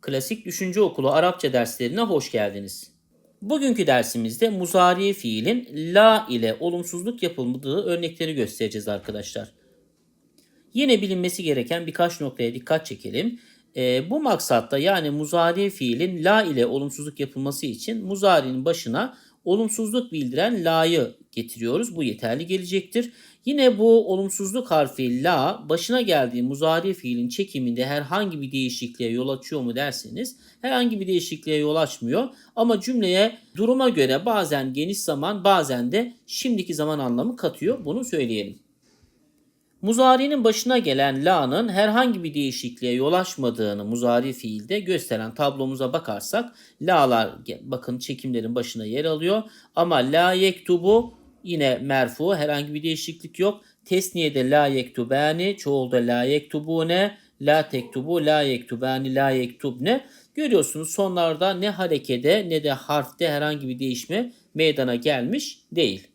Klasik Düşünce Okulu Arapça derslerine hoş geldiniz. Bugünkü dersimizde muzari fiilin la ile olumsuzluk yapıldığı örnekleri göstereceğiz arkadaşlar. Yine bilinmesi gereken birkaç noktaya dikkat çekelim. Ee, bu maksatta yani muzari fiilin la ile olumsuzluk yapılması için muzarinin başına olumsuzluk bildiren la'yı getiriyoruz. Bu yeterli gelecektir. Yine bu olumsuzluk harfi la başına geldiği muzari fiilin çekiminde herhangi bir değişikliğe yol açıyor mu derseniz herhangi bir değişikliğe yol açmıyor. Ama cümleye duruma göre bazen geniş zaman bazen de şimdiki zaman anlamı katıyor. Bunu söyleyelim. Muzari'nin başına gelen la'nın herhangi bir değişikliğe yol açmadığını muzari fiilde gösteren tablomuza bakarsak la'lar bakın çekimlerin başına yer alıyor. Ama la yektubu yine merfu herhangi bir değişiklik yok. Tesniyede la yektubani, çoğulda la yektubune, la tektubu, la yektubani, la yektubne. Görüyorsunuz sonlarda ne harekede ne de harfte herhangi bir değişme meydana gelmiş değil.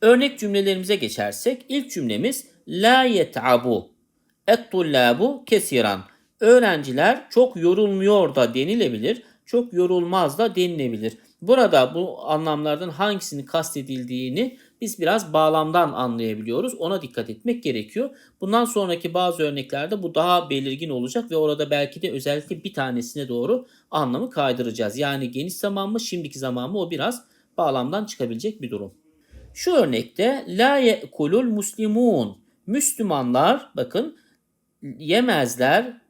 Örnek cümlelerimize geçersek ilk cümlemiz la yet'abu et-tullabu kesiran. Öğrenciler çok yorulmuyor da denilebilir, çok yorulmaz da denilebilir. Burada bu anlamlardan hangisini kastedildiğini biz biraz bağlamdan anlayabiliyoruz. Ona dikkat etmek gerekiyor. Bundan sonraki bazı örneklerde bu daha belirgin olacak ve orada belki de özellikle bir tanesine doğru anlamı kaydıracağız. Yani geniş zaman mı şimdiki zaman mı o biraz bağlamdan çıkabilecek bir durum. Şu örnekte la ye'kulul muslimun. Müslümanlar bakın yemezler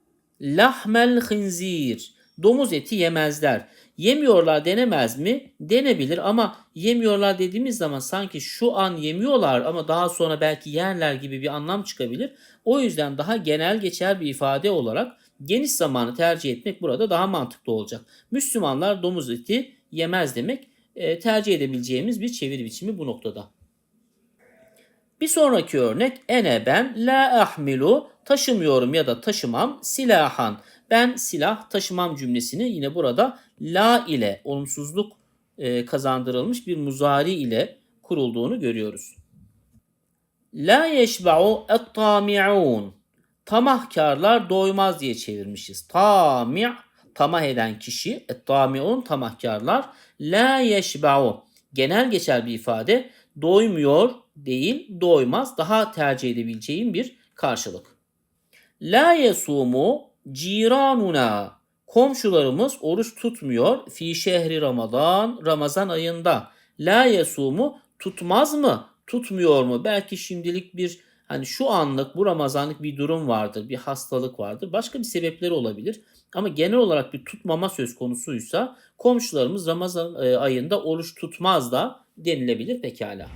lahmel hınzir. Domuz eti yemezler. Yemiyorlar denemez mi? Denebilir ama yemiyorlar dediğimiz zaman sanki şu an yemiyorlar ama daha sonra belki yerler gibi bir anlam çıkabilir. O yüzden daha genel geçer bir ifade olarak geniş zamanı tercih etmek burada daha mantıklı olacak. Müslümanlar domuz eti yemez demek e, tercih edebileceğimiz bir çeviri biçimi bu noktada. Bir sonraki örnek ene ben la ahmilu taşımıyorum ya da taşımam silahan. Ben silah taşımam cümlesini yine burada la ile olumsuzluk e, kazandırılmış bir muzari ile kurulduğunu görüyoruz. La yeşba'u et-tami'un. Tamahkarlar doymaz diye çevirmişiz. Tami' tamah eden kişi, et-tami'un tamahkarlar. La yeşba'u. Genel geçer bir ifade. Doymuyor değil, doymaz. Daha tercih edebileceğim bir karşılık. La yesumu ciranuna. Komşularımız oruç tutmuyor. Fi şehri Ramazan, Ramazan ayında. La yesumu tutmaz mı? Tutmuyor mu? Belki şimdilik bir hani şu anlık bu Ramazanlık bir durum vardır, bir hastalık vardır. Başka bir sebepleri olabilir. Ama genel olarak bir tutmama söz konusuysa komşularımız Ramazan e, ayında oruç tutmaz da denilebilir pekala.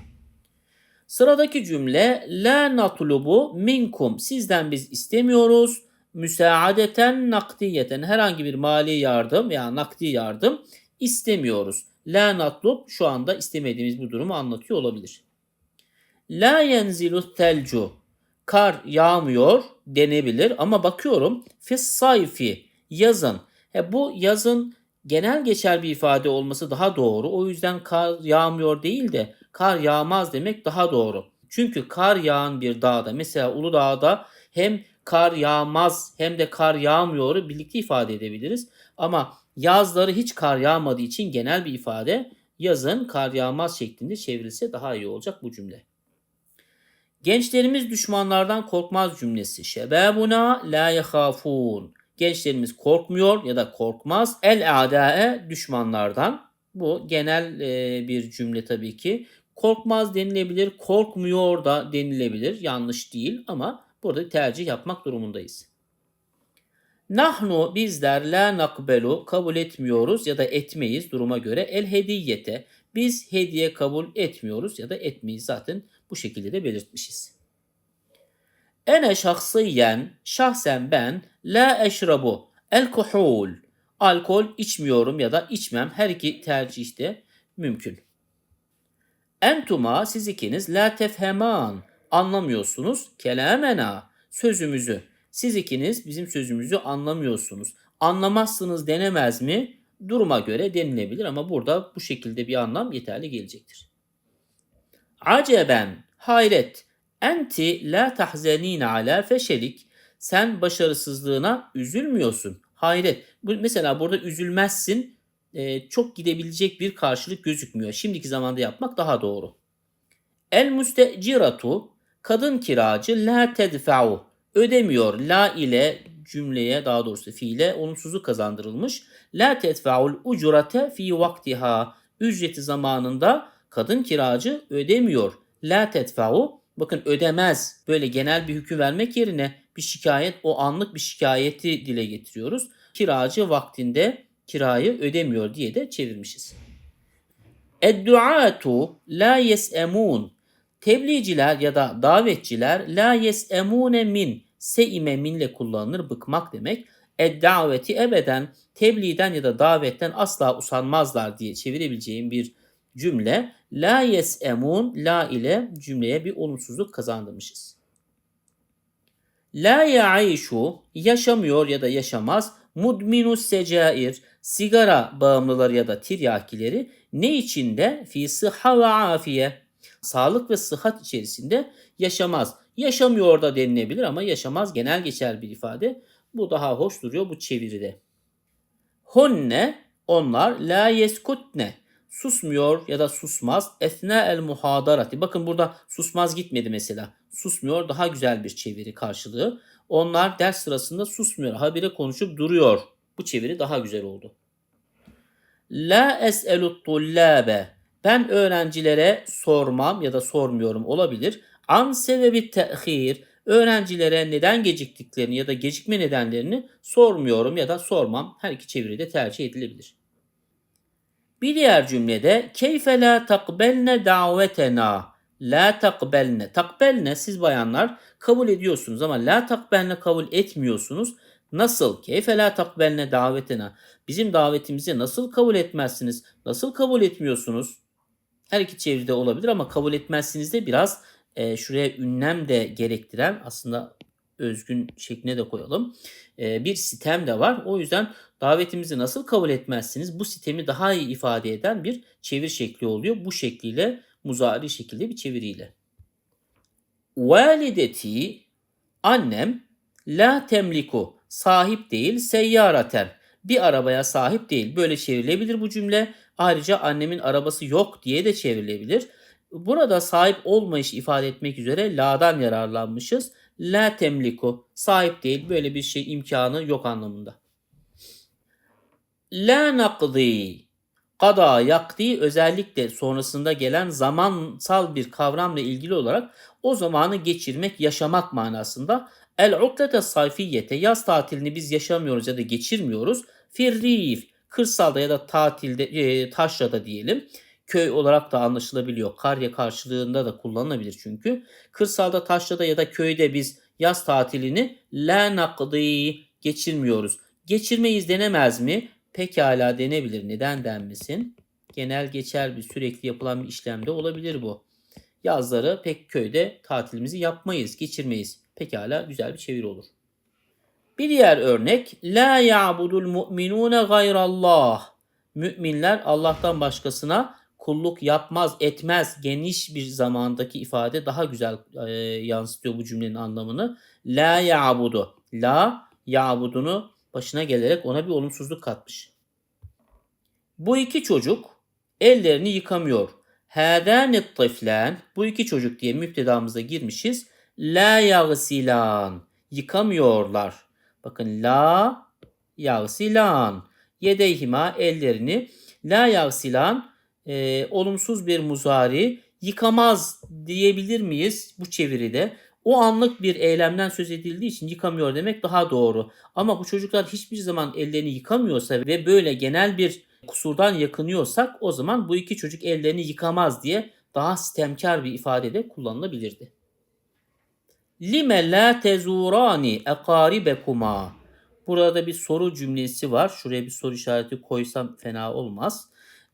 Sıradaki cümle la natlubu minkum sizden biz istemiyoruz. Müsaadeten nakdiyeten herhangi bir mali yardım ya nakdi yardım istemiyoruz. La natlub şu anda istemediğimiz bu durumu anlatıyor olabilir. La yenzilu telcu kar yağmıyor denebilir ama bakıyorum fis sayfi yazın. He, bu yazın genel geçer bir ifade olması daha doğru. O yüzden kar yağmıyor değil de kar yağmaz demek daha doğru. Çünkü kar yağan bir dağda mesela Uludağ'da hem kar yağmaz hem de kar yağmıyoru birlikte ifade edebiliriz. Ama yazları hiç kar yağmadığı için genel bir ifade yazın kar yağmaz şeklinde çevrilse daha iyi olacak bu cümle. Gençlerimiz düşmanlardan korkmaz cümlesi. Şebabuna la yahafun. Gençlerimiz korkmuyor ya da korkmaz. El adae düşmanlardan. Bu genel e, bir cümle tabii ki. Korkmaz denilebilir, korkmuyor da denilebilir. Yanlış değil ama burada tercih yapmak durumundayız. Nahnu bizler la nakbelu kabul etmiyoruz ya da etmeyiz duruma göre el hediyete. Biz hediye kabul etmiyoruz ya da etmeyiz zaten bu şekilde de belirtmişiz. Ene şahsiyen şahsen ben la eşrabu alkohol alkol içmiyorum ya da içmem her iki tercihte mümkün. Entuma siz ikiniz la tefheman anlamıyorsunuz kelamena sözümüzü. Siz ikiniz bizim sözümüzü anlamıyorsunuz. Anlamazsınız denemez mi? Duruma göre denilebilir ama burada bu şekilde bir anlam yeterli gelecektir. Aceben hayret enti la tahzenine ala feşelik sen başarısızlığına üzülmüyorsun. Hayret. Bu, mesela burada üzülmezsin e, çok gidebilecek bir karşılık gözükmüyor. Şimdiki zamanda yapmak daha doğru. El müsteciratu kadın kiracı la tedfa'u ödemiyor. La ile cümleye daha doğrusu fiile olumsuzluk kazandırılmış. La tedfa'ul ucrate fi vaktiha ücreti zamanında kadın kiracı ödemiyor. La tedfa'u bakın ödemez. Böyle genel bir hüküm vermek yerine bir şikayet o anlık bir şikayeti dile getiriyoruz. Kiracı vaktinde kirayı ödemiyor diye de çevirmişiz. Edduatu la yes'emun. Tebliğciler ya da davetçiler la yes'emune min. Seime minle kullanılır bıkmak demek. Eddaveti ebeden tebliğden ya da davetten asla usanmazlar diye çevirebileceğim bir cümle. La yes'emun la ile cümleye bir olumsuzluk kazandırmışız. La yaişu yaşamıyor ya da yaşamaz. Mudminus secair sigara bağımlıları ya da tiryakileri ne içinde? Fi sıhha ve afiye. Sağlık ve sıhhat içerisinde yaşamaz. Yaşamıyor da denilebilir ama yaşamaz genel geçer bir ifade. Bu daha hoş duruyor bu çeviride. Honne onlar la yeskutne susmuyor ya da susmaz. Esne el muhadarati. Bakın burada susmaz gitmedi mesela. Susmuyor daha güzel bir çeviri karşılığı. Onlar ders sırasında susmuyor. Habire konuşup duruyor. Bu çeviri daha güzel oldu. La es'elu tullabe. Ben öğrencilere sormam ya da sormuyorum olabilir. An sebebi tehir. Öğrencilere neden geciktiklerini ya da gecikme nedenlerini sormuyorum ya da sormam. Her iki çeviride tercih edilebilir. Bir diğer cümlede keyfe la takbelne davetena. La takbelne. Takbelne siz bayanlar kabul ediyorsunuz ama la takbelne kabul etmiyorsunuz. Nasıl? Keyfe la takbelne davetena. Bizim davetimizi nasıl kabul etmezsiniz? Nasıl kabul etmiyorsunuz? Her iki çeviride olabilir ama kabul etmezsiniz de biraz e, şuraya ünlem de gerektiren aslında özgün şekline de koyalım. E, bir sitem de var. O yüzden davetimizi nasıl kabul etmezsiniz? Bu sitemi daha iyi ifade eden bir çevir şekli oluyor. Bu şekliyle muzari şekilde bir çeviriyle. Valideti annem la temliku sahip değil seyyaraten bir arabaya sahip değil. Böyle çevrilebilir bu cümle. Ayrıca annemin arabası yok diye de çevrilebilir. Burada sahip olmayış ifade etmek üzere la'dan yararlanmışız. La temliku sahip değil böyle bir şey imkanı yok anlamında. La nakdi kada yakdi özellikle sonrasında gelen zamansal bir kavramla ilgili olarak o zamanı geçirmek, yaşamak manasında. El uklete sayfiyete yaz tatilini biz yaşamıyoruz ya da geçirmiyoruz. Firrif kırsalda ya da tatilde e, taşrada diyelim. Köy olarak da anlaşılabiliyor. Karya karşılığında da kullanılabilir çünkü. Kırsalda, taşrada ya da köyde biz yaz tatilini la nakdi geçirmiyoruz. Geçirmeyiz denemez mi? Pekala denebilir. Neden denmesin? Genel geçer bir sürekli yapılan bir işlemde olabilir bu. Yazları pek köyde tatilimizi yapmayız, geçirmeyiz. Pekala güzel bir çeviri olur. Bir diğer örnek la ya'budul mu'minune gayrallah. Müminler Allah'tan başkasına kulluk yapmaz, etmez. Geniş bir zamandaki ifade daha güzel e, yansıtıyor bu cümlenin anlamını. La ya'budu. La ya'budunu başına gelerek ona bir olumsuzluk katmış. Bu iki çocuk ellerini yıkamıyor. Hâdânet tiflen bu iki çocuk diye müptedamıza girmişiz. La yagsilan yıkamıyorlar. Bakın la yagsilan yedeyhima ellerini la yagsilan e, olumsuz bir muzari yıkamaz diyebilir miyiz bu çeviride? O anlık bir eylemden söz edildiği için yıkamıyor demek daha doğru. Ama bu çocuklar hiçbir zaman ellerini yıkamıyorsa ve böyle genel bir kusurdan yakınıyorsak o zaman bu iki çocuk ellerini yıkamaz diye daha sistemkar bir ifadede kullanılabilirdi. Lime la tezurani ekaribekuma. Burada bir soru cümlesi var. Şuraya bir soru işareti koysam fena olmaz.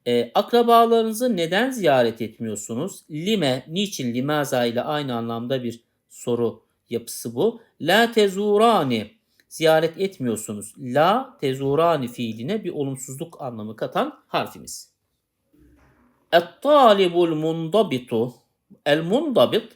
E, akrabalarınızı neden ziyaret etmiyorsunuz? Lime, niçin limaza ile aynı anlamda bir soru yapısı bu. La tezurani, ziyaret etmiyorsunuz. La tezurani fiiline bir olumsuzluk anlamı katan harfimiz. Et-talibul mundabitu. El mundabit,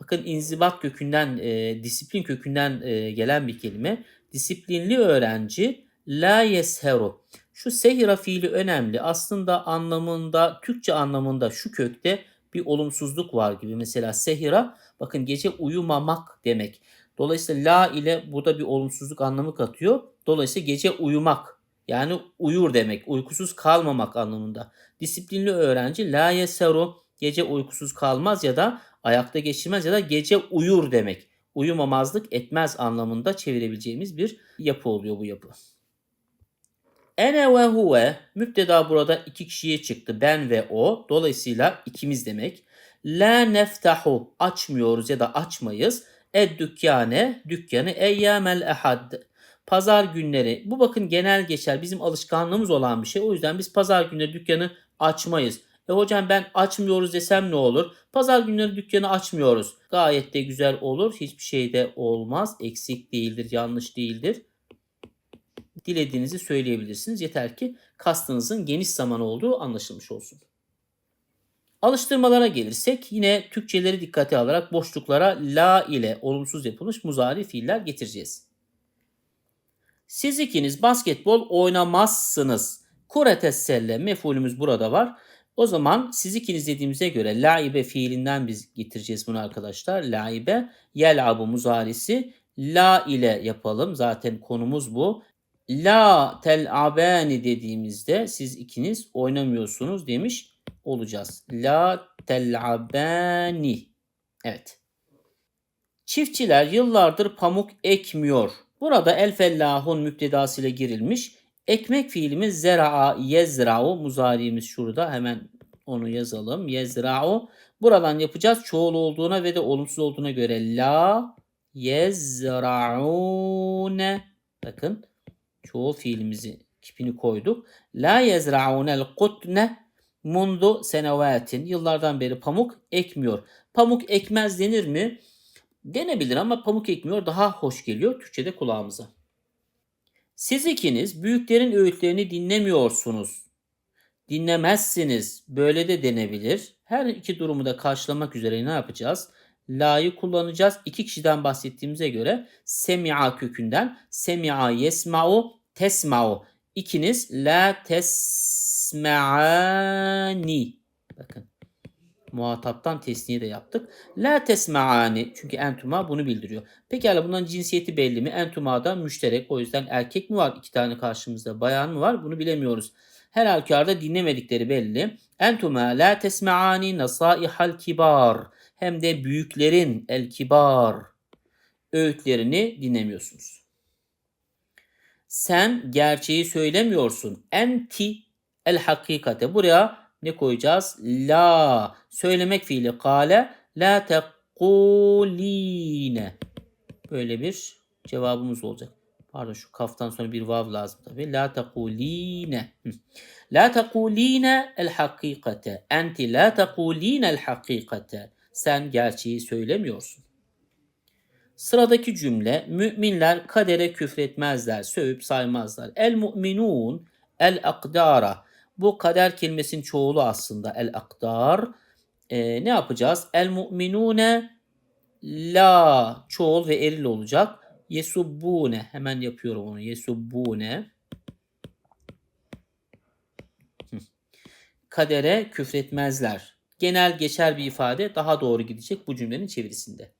bakın inzibat kökünden, e, disiplin kökünden e, gelen bir kelime. Disiplinli öğrenci La yesheru. Şu sehira fiili önemli. Aslında anlamında, Türkçe anlamında şu kökte bir olumsuzluk var gibi. Mesela sehira bakın gece uyumamak demek. Dolayısıyla la ile burada bir olumsuzluk anlamı katıyor. Dolayısıyla gece uyumak yani uyur demek. Uykusuz kalmamak anlamında. Disiplinli öğrenci la yeseru gece uykusuz kalmaz ya da ayakta geçirmez ya da gece uyur demek. Uyumamazlık etmez anlamında çevirebileceğimiz bir yapı oluyor bu yapı. Ene ve huve müpteda burada iki kişiye çıktı. Ben ve o. Dolayısıyla ikimiz demek. La neftahu açmıyoruz ya da açmayız. Ed dükkane dükkanı eyyamel ehad. Pazar günleri. Bu bakın genel geçer. Bizim alışkanlığımız olan bir şey. O yüzden biz pazar günleri dükkanı açmayız. E hocam ben açmıyoruz desem ne olur? Pazar günleri dükkanı açmıyoruz. Gayet de güzel olur. Hiçbir şey de olmaz. Eksik değildir, yanlış değildir. Dilediğinizi söyleyebilirsiniz. Yeter ki kastınızın geniş zaman olduğu anlaşılmış olsun. Alıştırmalara gelirsek yine Türkçeleri dikkate alarak boşluklara la ile olumsuz yapılmış muzari fiiller getireceğiz. Siz ikiniz basketbol oynamazsınız. Kuretes selle mefulümüz burada var. O zaman siz ikiniz dediğimize göre laibe fiilinden biz getireceğiz bunu arkadaşlar. Laibe yelabu muzarisi la ile yapalım. Zaten konumuz bu. La tel abani dediğimizde siz ikiniz oynamıyorsunuz demiş olacağız. La tel abani. Evet. Çiftçiler yıllardır pamuk ekmiyor. Burada el fellahun müptedasıyla girilmiş. Ekmek fiilimiz zera'a yezra'u muzariimiz şurada hemen onu yazalım. Yezra'u. Buradan yapacağız çoğul olduğuna ve de olumsuz olduğuna göre la yezra'une. Bakın çoğul fiilimizi kipini koyduk. La yezra'unel kutne mundu senevatin. Yıllardan beri pamuk ekmiyor. Pamuk ekmez denir mi? Denebilir ama pamuk ekmiyor daha hoş geliyor Türkçe'de kulağımıza. Siz ikiniz büyüklerin öğütlerini dinlemiyorsunuz. Dinlemezsiniz. Böyle de denebilir. Her iki durumu da karşılamak üzere ne yapacağız? La'yı kullanacağız. İki kişiden bahsettiğimize göre semi'a kökünden semi'a yesma'u tesma'u. İkiniz la tesma'ani. Bakın muhataptan tesniye de yaptık. La tesma'ani çünkü entuma bunu bildiriyor. Pekala bunların cinsiyeti belli mi? Entuma'da müşterek o yüzden erkek mi var? iki tane karşımızda bayan mı var? Bunu bilemiyoruz. Her halükarda dinlemedikleri belli. Entuma la tesma'ani nasaihal kibar. Hem de büyüklerin el kibar öğütlerini dinlemiyorsunuz. Sen gerçeği söylemiyorsun. Enti el hakikate. Buraya ne koyacağız? La. Söylemek fiili kale. La tekuline. Böyle bir cevabımız olacak. Pardon şu kaftan sonra bir vav lazım tabi. La tekuline. La tekuline el hakikate. Enti la tekuline el hakikate. Sen gerçeği söylemiyorsun. Sıradaki cümle müminler kadere küfretmezler, sövüp saymazlar. El mu'minun el akdara. Bu kader kelimesinin çoğulu aslında el akdar. Ee, ne yapacağız? El mu'minune la çoğul ve eril olacak. Yesubbune hemen yapıyorum onu. Yesubbune kadere küfretmezler. Genel geçer bir ifade daha doğru gidecek bu cümlenin çevirisinde.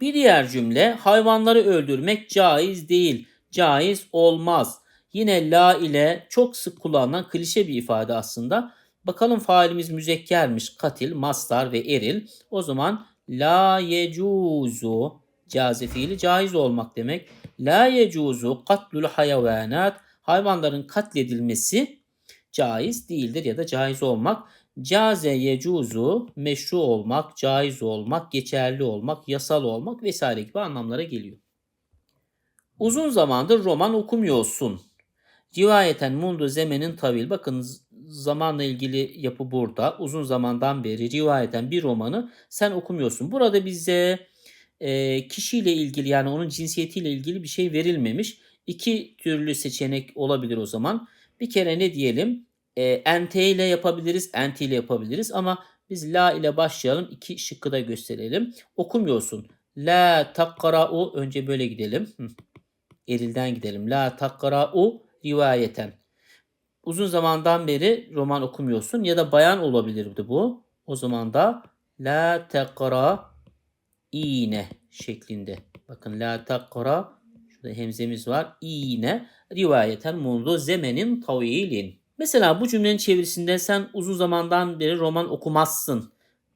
Bir diğer cümle hayvanları öldürmek caiz değil. Caiz olmaz. Yine la ile çok sık kullanılan klişe bir ifade aslında. Bakalım faalimiz müzekkermiş. Katil, mastar ve eril. O zaman la yecuzu cazi fiili caiz olmak demek. La yecuzu katlul hayvanat hayvanların katledilmesi caiz değildir ya da caiz olmak. Caze yecuzu meşru olmak, caiz olmak, geçerli olmak, yasal olmak vesaire gibi anlamlara geliyor. Uzun zamandır roman okumuyorsun. Rivayeten mundu zemenin tavil. Bakın zamanla ilgili yapı burada. Uzun zamandan beri rivayeten bir romanı sen okumuyorsun. Burada bize e, kişiyle ilgili yani onun cinsiyetiyle ilgili bir şey verilmemiş. İki türlü seçenek olabilir o zaman. Bir kere ne diyelim? E, ente ile yapabiliriz, ente ile yapabiliriz ama biz la ile başlayalım. İki şıkkı da gösterelim. Okumuyorsun. La takra'u önce böyle gidelim. Hı. erilden gidelim. La takra'u rivayeten. Uzun zamandan beri roman okumuyorsun ya da bayan olabilirdi bu. O zaman da la takra iğne şeklinde. Bakın la takra şurada hemzemiz var. İğne rivayeten mundu zemenin tavilin. Mesela bu cümlenin çevirisinde sen uzun zamandan beri roman okumazsın.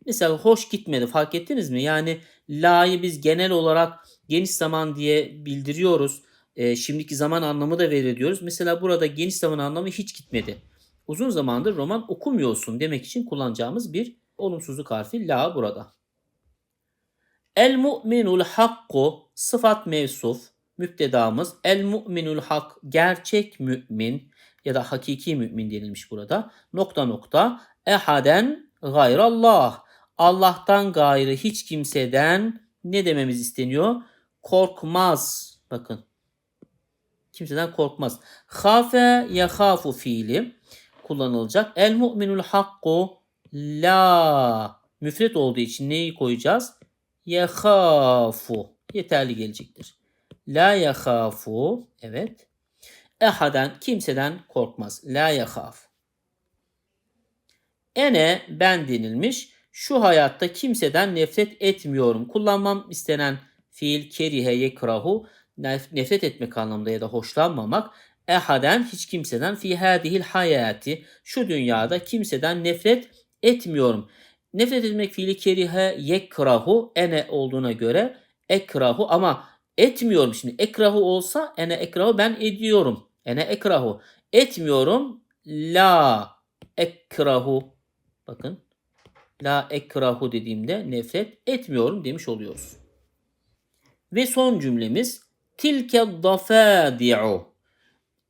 Mesela hoş gitmedi fark ettiniz mi? Yani la'yı biz genel olarak geniş zaman diye bildiriyoruz. E, şimdiki zaman anlamı da veriyoruz. Mesela burada geniş zaman anlamı hiç gitmedi. Uzun zamandır roman okumuyorsun demek için kullanacağımız bir olumsuzluk harfi la burada. El mu'minul hakku sıfat mevsuf müptedamız el mu'minul hak gerçek mümin ya da hakiki mümin denilmiş burada. Nokta nokta ehaden gayrallah Allah'tan gayrı hiç kimseden ne dememiz isteniyor? Korkmaz. Bakın. Kimseden korkmaz. Hafe yahafu fiili kullanılacak. El mu'minul hakku la müfret olduğu için neyi koyacağız? Yahafu. Yeterli gelecektir. La yahafu. Evet. Ehaden kimseden korkmaz. La yahaf. Ene ben denilmiş. Şu hayatta kimseden nefret etmiyorum. Kullanmam istenen fiil kerihe yekrahu nef- nefret etmek anlamında ya da hoşlanmamak. Ehaden hiç kimseden fi hadihil hayati şu dünyada kimseden nefret etmiyorum. Nefret etmek fiili kerihe yekrahu ene olduğuna göre ekrahu ama etmiyorum şimdi. Ekrahu olsa ene ekrahu ben ediyorum. Ene ekrahu. Etmiyorum. La ekrahu. Bakın. La ekrahu dediğimde nefret etmiyorum demiş oluyoruz. Ve son cümlemiz tilke dafadi'u.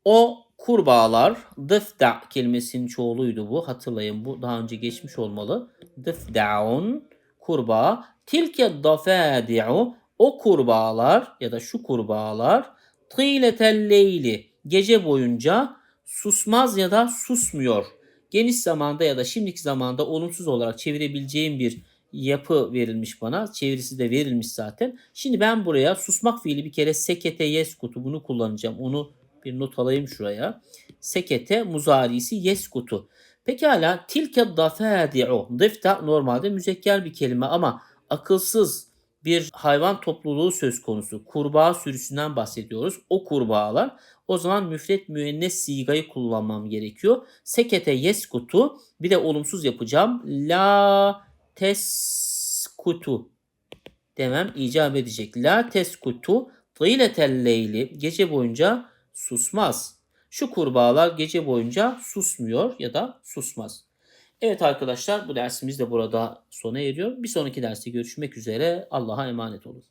O kurbağalar dıfda kelimesinin çoğuluydu bu. Hatırlayın bu daha önce geçmiş olmalı. Dıfda'un kurbağa. Tilke dafadi'u o kurbağalar ya da şu kurbağalar tîletel leyli gece boyunca susmaz ya da susmuyor. Geniş zamanda ya da şimdiki zamanda olumsuz olarak çevirebileceğim bir yapı verilmiş bana. Çevirisi de verilmiş zaten. Şimdi ben buraya susmak fiili bir kere sekete yeskutu bunu kullanacağım. Onu bir not alayım şuraya. Sekete muzarisi yeskutu. Pekala tilke dafadi'u. Dıfta normalde müzekker bir kelime ama akılsız bir hayvan topluluğu söz konusu. Kurbağa sürüsünden bahsediyoruz. O kurbağalar o zaman müfret müennes sigayı kullanmam gerekiyor. Sekete yeskutu bir de olumsuz yapacağım. La teskutu demem icap edecek. La teskutu tîletel leyli gece boyunca susmaz. Şu kurbağalar gece boyunca susmuyor ya da susmaz. Evet arkadaşlar bu dersimiz de burada sona eriyor. Bir sonraki derste görüşmek üzere. Allah'a emanet olun.